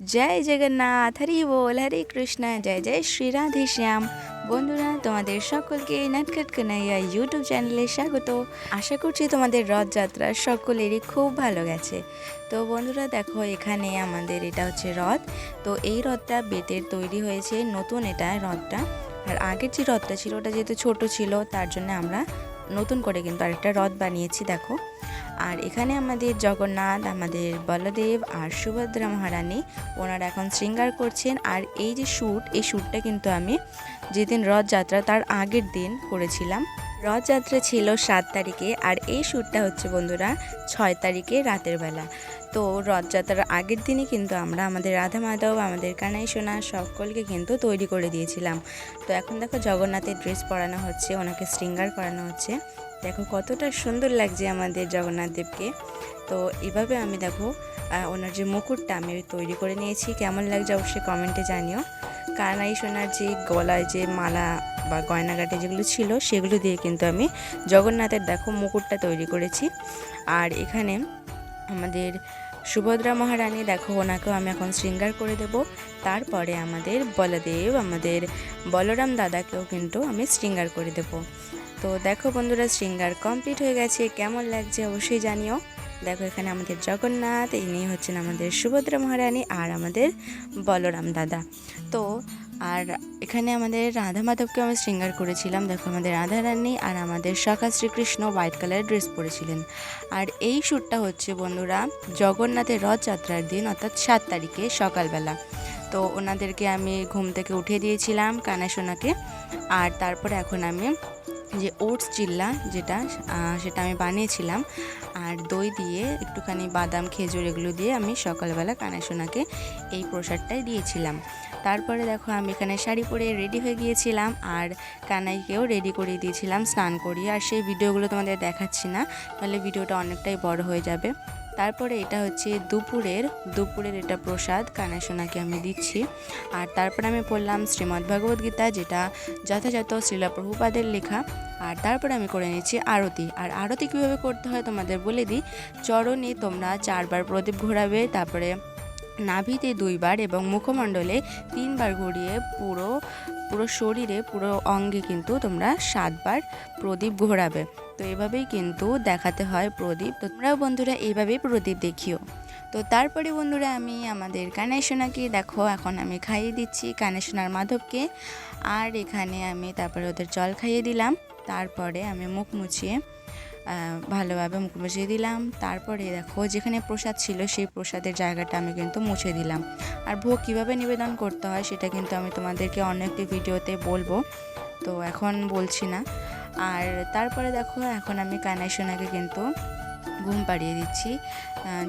জয় জগন্নাথ, হরি বল, হরে কৃষ্ণ, জয় জয় শ্রী রাধে শ্যাম। বন্ধুরা, তোমাদের সকলকে নাটকাট কানাইয়া ইউটিউব চ্যানেলে স্বাগত। আশা করছি তোমাদের রথযাত্রা সকলেরই খুব ভালো গেছে। তো বন্ধুরা, দেখো এখানে আমাদের এটা হচ্ছে রথ। তো এই রথটা বেতের তৈরি হয়েছে নতুন এটা রথটা। আর আগের যে রথটা ছিল, ওটা যেহেতু ছোট ছিল, তার জন্য আমরা নতুন করে কিন্তু আরেকটা রথ বানিয়েছি, দেখো। আর এখানে আমাদের জগন্নাথ, আমাদের বলদেব আর সুভদ্রা মহারানী, ওনারা এখন শৃঙ্গার করছেন। আর এই যে শ্যুট, এই শ্যুটটা কিন্তু আমি যেদিন রথযাত্রা তার আগের দিন করেছিলাম। রথযাত্রা ছিল সাত তারিখে আর এই শ্যুটটা হচ্ছে বন্ধুরা ছয় তারিখে রাতের বেলা। তো রথযাত্রার আগের দিনে কিন্তু আমরা আমাদের রাধা মাধব, আমাদের কানাই সোনা সকলকে কিন্তু তৈরি করে দিয়েছিলাম। তো এখন দেখো জগন্নাথের ড্রেস পরানো হচ্ছে, ওনাকে শৃঙ্গার করানো হচ্ছে। দেখো কতটা সুন্দর লাগছে আমাদের জগন্নাথ দেবকে। তো এভাবে আমি দেখো ওনার যে মুকুটটা আমি তৈরি করে নিয়েছি। কেমন লাগছে অবশ্যই কমেন্টে জানিও। কানাই সোনার যে গলায় যে মালা বা গয়নাগাটে যেগুলো ছিল, সেগুলো দিয়ে কিন্তু আমি জগন্নাথের দেখো মুকুটটা তৈরি করেছি। আর এখানে আমাদের সুভদ্রা মহারানী দেখো, ওনাকেও আমি এখন শৃঙ্গার করে দেব। তারপরে আমাদের বলদেব, আমাদের বলরাম দাদাকেও কিন্তু আমি শৃঙ্গার করে দেব। তো দেখো বন্ধুরা, শৃঙ্গার কমপ্লিট হয়ে গেছে। কেমন লাগছে অবশ্যই জানিও। দেখো, এখানে আমাদের জগন্নাথ, ইনি হচ্ছেন আমাদের সুভদ্রা মহারানী আর আমাদের বলরাম দাদা। তো, আর এখানে আমাদের রাধা মাধবকে আমি শৃঙ্গার করেছিলাম। দেখো, আমাদের রাধা রানী আর আমাদের সখা শ্রীকৃষ্ণ হোয়াইট কালারের ড্রেস পরেছিলেন। আর এই শ্যুটটা হচ্ছে বন্ধুরা জগন্নাথের রথযাত্রার দিন, অর্থাৎ সাত তারিখে সকালবেলা। তো, ওনাদেরকে আমি ঘুম থেকে উঠিয়ে দিয়েছিলাম কানা সোনাকে। আর তারপরে এখন আমি যে ওটস চিল্লা যেটা সেটা আমি বানিয়েছিলাম। আর দই দিয়ে একটুখানি বাদাম, খেজুর এগুলো দিয়ে আমি সকালবেলা কানা সোনাকে এই প্রসাদটাই দিয়েছিলাম। তারপরে দেখো আমি এখানে শাড়ি পরে রেডি হয়ে গিয়েছিলাম আর কানাইকেও রেডি করিয়ে দিয়েছিলাম স্নান করিয়ে। আর সেই ভিডিওগুলো তোমাদের দেখাচ্ছি না, তাহলে ভিডিওটা অনেকটাই বড় হয়ে যাবে। তারপরে এটা হচ্ছে দুপুরের দুপুরের এটা প্রসাদ কানা সোনাকে আমি দিচ্ছি। আর তারপরে আমি পড়লাম শ্রীমদ্ ভগবদ গীতা, যেটা যথাযথ শ্রীলা প্রভুপাদের লেখা। আর তারপরে আমি করে নিচ্ছি আরতি। আর আরতি কীভাবে করতে হয় তোমাদের বলে দিই। চরণে তোমরা চারবার প্রদীপ ঘোরাবে, তারপরে নাভিতে দুইবার এবং মুখমণ্ডলে তিনবার ঘুরিয়ে পুরো পুরো শরীরে, পুরো অঙ্গে কিন্তু তোমরা সাতবার প্রদীপ ঘোরাবে। তো এভাবেই কিন্তু দেখাতে হয় প্রদীপ। তো তোমরাও বন্ধুরা এইভাবেই প্রদীপ দেখিও। তো তারপরে বন্ধুরা আমি আমাদের কানাই সোনাকে দেখো, এখন আমি খাইয়ে দিচ্ছি কানাই সোনার মাধবকে। আর এখানে আমি তারপরে ওদের জল খাইয়ে দিলাম। তারপরে আমি মুখ মুছিয়ে ভালোভাবে মুখ মুছিয়ে দিলাম। তারপরে দেখো, যেখানে প্রসাদ ছিল সেই প্রসাদের জায়গাটা আমি কিন্তু মুছে দিলাম। আর ভোগ কীভাবে নিবেদন করতে হয় সেটা কিন্তু আমি তোমাদেরকে অন্য একটি ভিডিওতে বলব। তো এখন বলছি না। আর তারপরে দেখো, এখন আমি কানাই সোনাকে কিন্তু ঘুম পাড়িয়ে দিচ্ছি।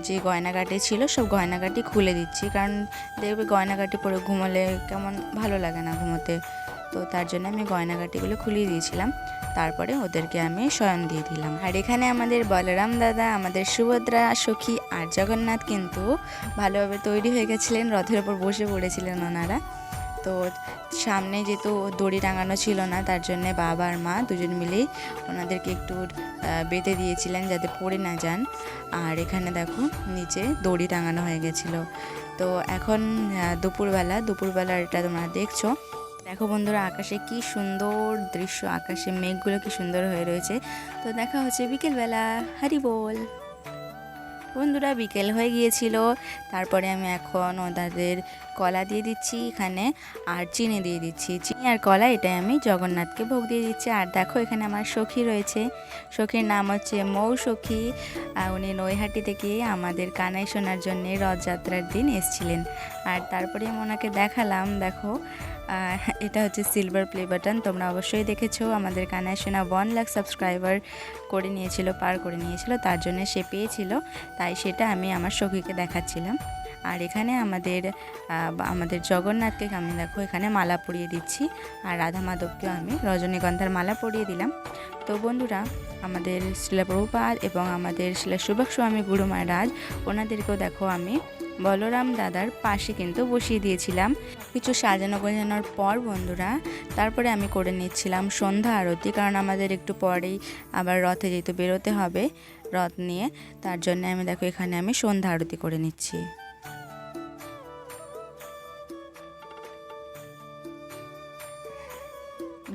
যে গয়নাগাটি ছিল সব গয়নাগাটি খুলে দিচ্ছি। কারণ দেখবে গয়নাগাটি পরে ঘুমালে কেমন ভালো লাগে না ঘুমোতে। তো তার জন্য আমি গয়নাগাটিগুলো খুলিয়ে দিয়েছিলাম। তারপরে ওদেরকে আমি শয়ন দিয়ে দিলাম। আর এখানে আমাদের বলরাম দাদা, আমাদের সুভদ্রা, সখী আর জগন্নাথ কিন্তু ভালোভাবে তৈরি হয়ে গেছিলেন, রথের ওপর বসে পড়েছিলেন ওনারা। তো সামনে যেহেতু দড়ি টাঙানো ছিল না, তার জন্য বাবা আর মা দুজন মিলেই ওনাদেরকে একটু বেঁধে দিয়েছিলেন যাতে পড়ে না যান। আর এখানে দেখো নিচে দড়ি টাঙানো হয়ে গেছিল। তো এখন দুপুরবেলা দুপুরবেলা এটা তোমরা দেখছ। দেখো বন্ধুরা আকাশে কি সুন্দর দৃশ্য আকাশে মেঘগুলো কি সুন্দর হয়ে রয়েছে। তো দেখা হচ্ছে বিকেলবেলা, হারি বল। বন্ধুরা বিকেল হয়ে গিয়েছিল, তারপরে আমি এখন ওনাদের কলা দিয়ে দিচ্ছি এখানে, আর চিনি দিয়ে দিচ্ছি। চিনি আর কলা, এটাই আমি জগন্নাথকে ভোগ দিয়ে দিচ্ছি। আর দেখো এখানে আমার সখী রয়েছে। সখীর নাম হচ্ছে মৌ সখী আর উনি নৈহাটি থেকে আমাদের কানাই শোনার জন্যে রথযাত্রার দিন এসছিলেন। আর তারপরে আমি ওনাকে দেখালাম, দেখো এটা হচ্ছে সিলভার প্লে বাটন তোমরা অবশ্যই দেখেছ, আমাদের কানাই সোনা ওয়ান লাখ সাবস্ক্রাইবার করে নিয়েছিল, পার করে নিয়েছিল, তার জন্য সে পেয়েছিল, তাই সেটা আমি আমার সখীকে দেখাচ্ছিলাম। আর এখানে আমাদের আমাদের জগন্নাথকে আমি দেখো এখানে মালা পরিয়ে দিচ্ছি, আর রাধা মাধবকেও আমি, রজনীগন্ধার মালা পরিয়ে দিলাম। তো বন্ধুরা, আমাদের শিলা প্রভুপাদ এবং আমাদের শিলা সুভাষ স্বামী গুরু মহারাজ ওনাদেরকেও দেখো আমি বলরাম দাদার পাশে কিন্তু বসিয়ে দিয়েছিলাম। কিছু সাজানো গোজানোর পর বন্ধুরা, তারপরে আমি করে নিচ্ছিলাম সন্ধ্যা আরতি, কারণ আমাদের একটু পরেই আবার রথে যেহেতু বেরোতে হবে রথ নিয়ে, তার জন্য আমি দেখো এখানে আমি সন্ধ্যা আরতি করে নিচ্ছি।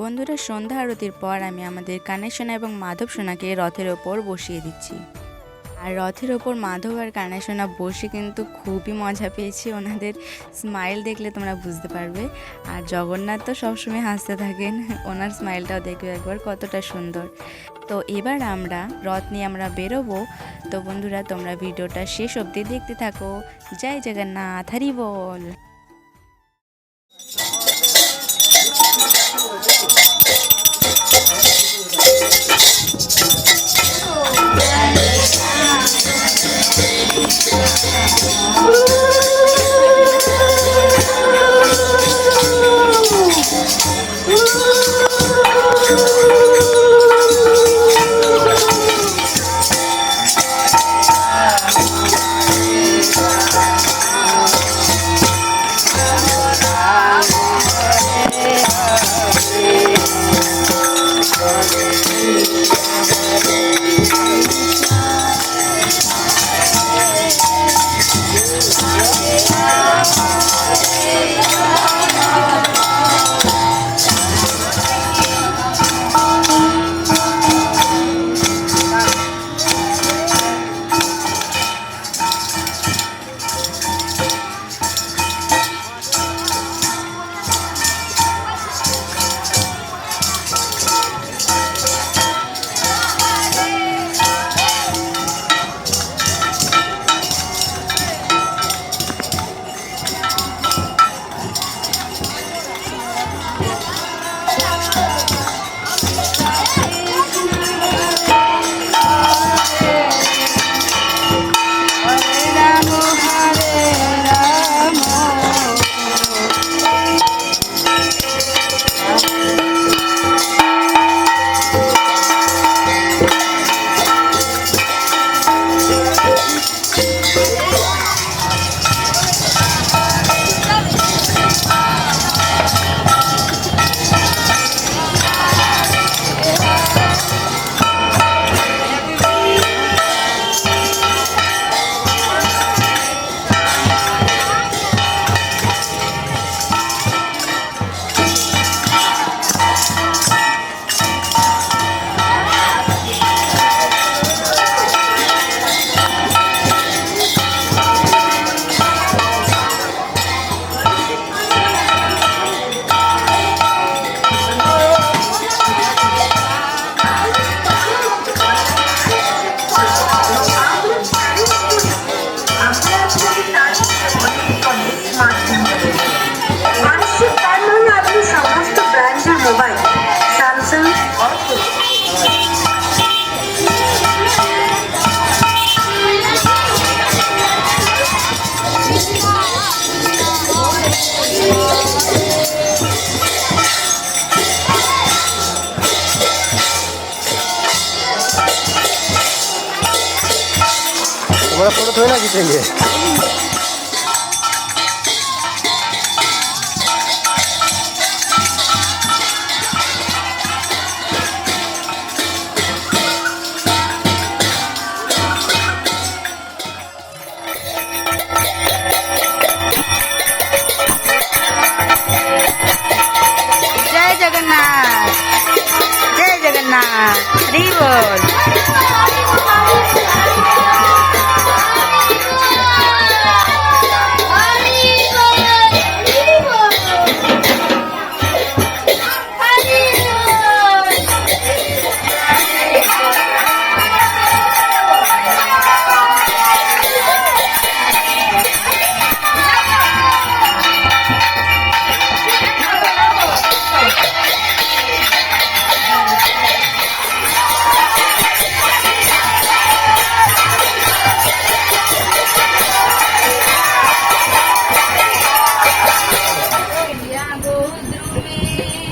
বন্ধুরা, সন্ধ্যা আরতির পর আমি আমাদের কানেকশোনা এবং মাধব সোনাকে রথের ওপর বসিয়ে দিচ্ছি। আর রথের ওপর মাধব আর কানেকশনা বসে কিন্তু খুবই মজা পেয়েছি। ওনাদের স্মাইল দেখলে তোমরা বুঝতে পারবে। আর জগন্নাথ তো সবসময় হাসতে থাকেন। ওনার স্মাইলটাও দেখবে একবার কতটা সুন্দর। তো এবার আমরা রথ নিয়ে আমরা বেরোবো। তো বন্ধুরা, তোমরা ভিডিওটা শেষ অবধি দেখতে থাকো। জয় জগন্নাথ, হরি বল। ¡Uh! तुम्हारा फोटो थोड़ी ना खींचेंगे जय जगन्नाथ जय जगन्नाथ हरी बोल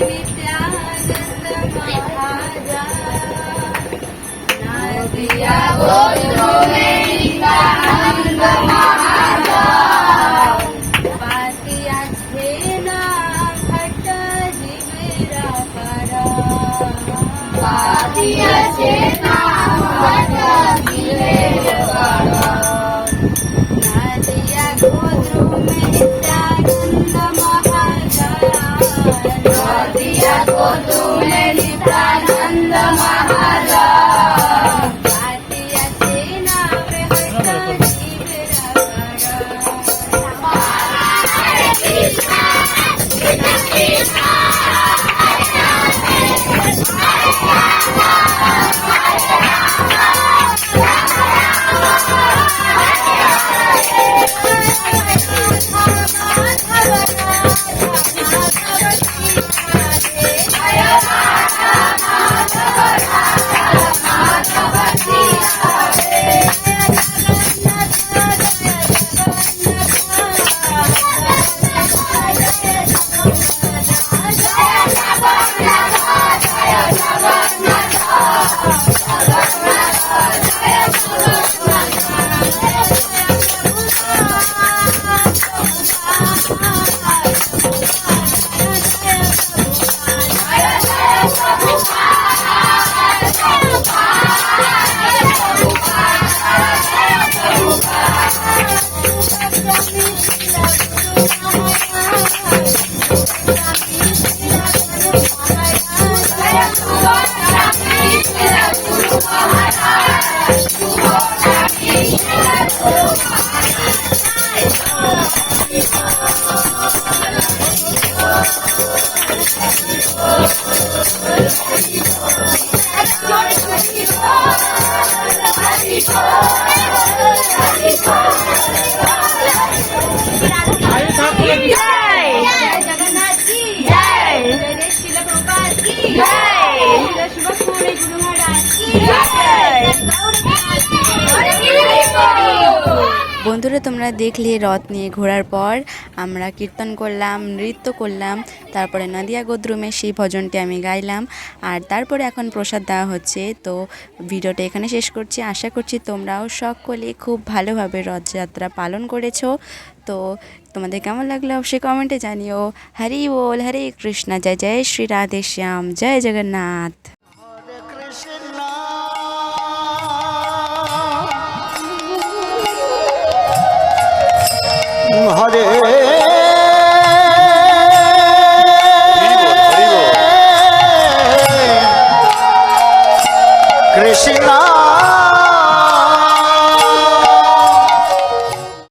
হরি বল Nadiya Kodru Thank you. বন্ধুরা তোমরা দেখলে রথ নিয়ে ঘোরার পর আমরা কীর্তন করলাম, নৃত্য করলাম, তারপরে নদিয়া গোদ্রুমে সেই ভজনটি আমি গাইলাম। আর তারপরে এখন প্রসাদ দেওয়া হচ্ছে। তো ভিডিওটা এখানে শেষ করছি। আশা করছি তোমরাও সকলে খুব ভালোভাবে রথযাত্রা পালন করেছ। তো তোমাদের কেমন লাগল অবশ্যই কমেন্টে জানিও। হরি বল, হরে কৃষ্ণা, জয় জয় শ্রী রাধে শ্যাম, জয় জগন্নাথ। হরে